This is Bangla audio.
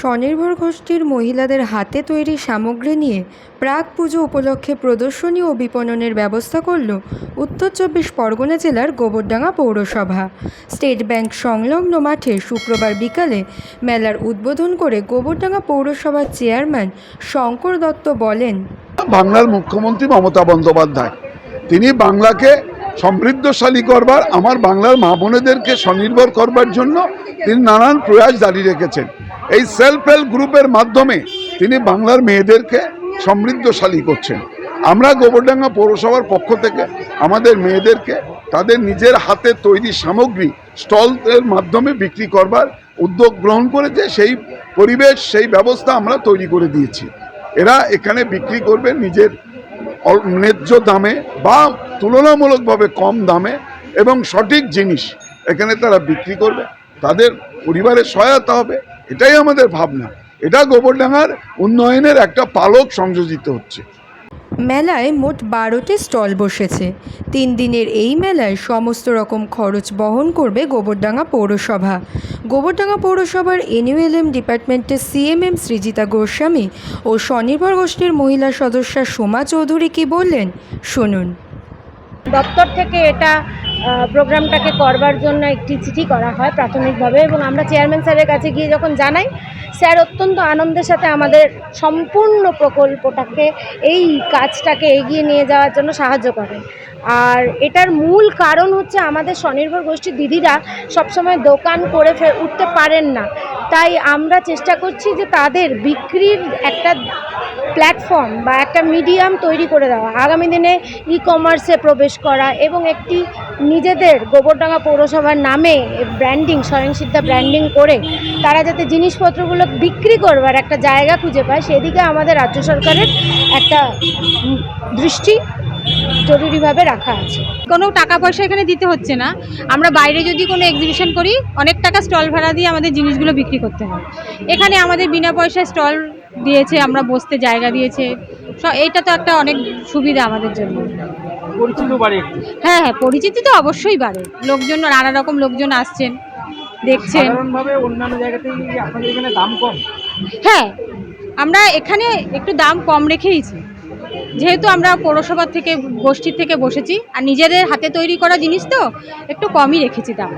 স্বনির্ভর গোষ্ঠীর মহিলাদের হাতে তৈরি সামগ্রী নিয়ে প্রাক পুজো উপলক্ষে প্রদর্শনী ও বিপণনের ব্যবস্থা করল উত্তর চব্বিশ পরগনা জেলার গোবরডাঙ্গা পৌরসভা। স্টেট ব্যাংক সংলগ্ন মাঠে শুক্রবার বিকালে মেলার উদ্বোধন করে গোবরডাঙ্গা পৌরসভার চেয়ারম্যান শঙ্কর দত্ত বলেন, বাংলার মুখ্যমন্ত্রী মমতা বন্দ্যোপাধ্যায়। তিনি বাংলাকে সমৃদ্ধশালী করবার, আমার বাংলার মা বোনেদেরকে স্বনির্ভর করবার জন্য তিনি নানান প্রয়াস জারি রেখেছেন। এই সেলফ হেল্প গ্রুপের মাধ্যমে তিনি বাংলার মেয়েদেরকে সমৃদ্ধশালী করছেন। আমরা গোবরডাঙ্গা পৌরসভার পক্ষ থেকে আমাদের মেয়েদেরকে তাদের নিজের হাতে তৈরি সামগ্রী স্টলের মাধ্যমে বিক্রি করবার উদ্যোগ গ্রহণ করেছে, সেই পরিবেশ, সেই ব্যবস্থা আমরা তৈরি করে দিয়েছি। এরা এখানে বিক্রি করবে নিজের ন্যায্য দামে বা তুলনামূলকভাবে কম দামে এবং সঠিক জিনিস এখানে তারা বিক্রি করবে। তাদের পরিবারের সহায়তা হবে এটাই আমাদের ভাবনা। এটা গোবরডাঙ্গার উন্নয়নের একটা পালক সংযোজিত হচ্ছে। মেলায় মোট বারোটি স্টল বসেছে। তিন দিনের এই মেলায় সমস্ত রকম খরচ বহন করবে গোবরডাঙ্গা পৌরসভা। গোবরডাঙ্গা পৌরসভার এনইউএলএম ডিপার্টমেন্টের সিএমএম সৃজিতা গোস্বামী ও স্বনির্ভর গোষ্ঠীর মহিলা সদস্যা সোমা চৌধুরী কি বললেন, শুনুন। দপ্তর থেকে এটা প্রোগ্রামটাকে করবার জন্য একটি চিঠি করা হয় প্রাথমিকভাবে এবং আমরা চেয়ারম্যান স্যারের কাছে গিয়ে যখন জানাই, স্যার অত্যন্ত আনন্দের সাথে আমাদের সম্পূর্ণ প্রকল্পটাকে, এই কাজটাকে এগিয়ে নিয়ে যাওয়ার জন্য সাহায্য করেন। আর এটার মূল কারণ হচ্ছে আমাদের স্বনির্ভর গোষ্ঠীর দিদিরা সবসময় দোকান করে উঠতে পারেন না। তাই আমরা চেষ্টা করছি যে তাদের বিক্রির একটা প্ল্যাটফর্ম বা একটা মিডিয়াম তৈরি করে দেওয়া। আগামী দিনে ই কমার্সে প্রবেশ করা এবং একটি নিজেদের গোবরডাঙ্গা পৌরসভার নামে ব্র্যান্ডিং স্বয়ংসিদ্ধা ব্র্যান্ডিং করে তারা যাতে জিনিসপত্রগুলো বিক্রি করবার একটা জায়গা খুঁজে পায়, সেদিকে আমাদের রাজ্য সরকারের একটা দৃষ্টি। জরুরিভাবে রাখা আছে। কোনো টাকা পয়সা এখানে দিতে হচ্ছে না। আমরা বাইরে যদি কোনো এক্সিবিশন করি অনেক টাকা স্টল ভাড়া দিয়ে আমাদের জিনিসগুলো বিক্রি করতে হয়। এখানে আমাদের বিনা পয়সায় স্টল দিয়েছে আমরা বসতে জায়গা দিয়েছে। সব এইটা তো একটা অনেক সুবিধা আমাদের জন্য। হ্যাঁ হ্যাঁ পরিচিতি তো অবশ্যই বাড়ে। লোকজন নানা রকম লোকজন আসছেন দেখছেন। হ্যাঁ আমরা এখানে একটু দাম কম রেখেইছি। যেহেতু আমরা পৌরসভা থেকে, গোষ্ঠীর থেকে বসেছি, আর নিজেদের হাতে তৈরি করা জিনিস তো একটু কমই রেখেছি দাম।